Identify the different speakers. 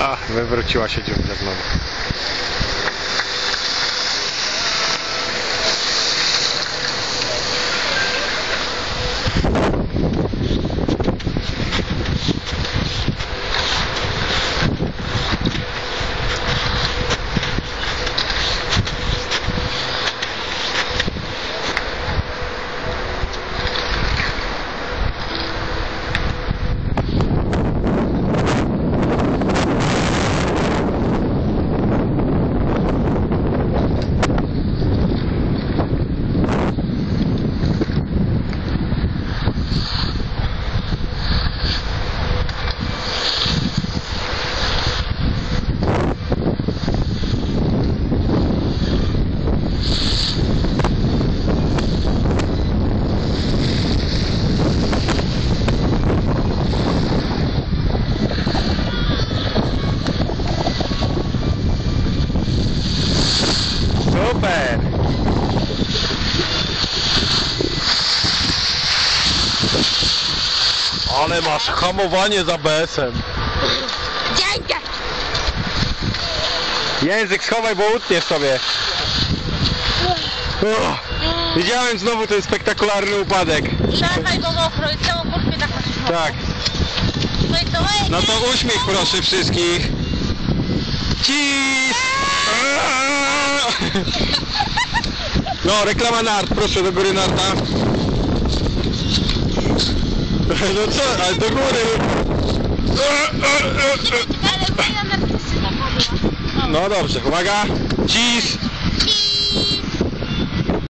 Speaker 1: A, wywróciła się dziurka znowu. Super! Ale masz hamowanie za BS-em.
Speaker 2: Dzięki!
Speaker 1: Język schowaj, bo utniesz sobie. Uch, widziałem znowu ten spektakularny upadek.
Speaker 2: Czekaj, bo mokro i całą kurtkę tak masz.
Speaker 1: Tak.
Speaker 2: No to,
Speaker 1: No to uśmiech proszę wszystkich. Cis! No, reklama nart, proszę do góry narta. No co, ale do góry. No dobrze, uwaga. Cis!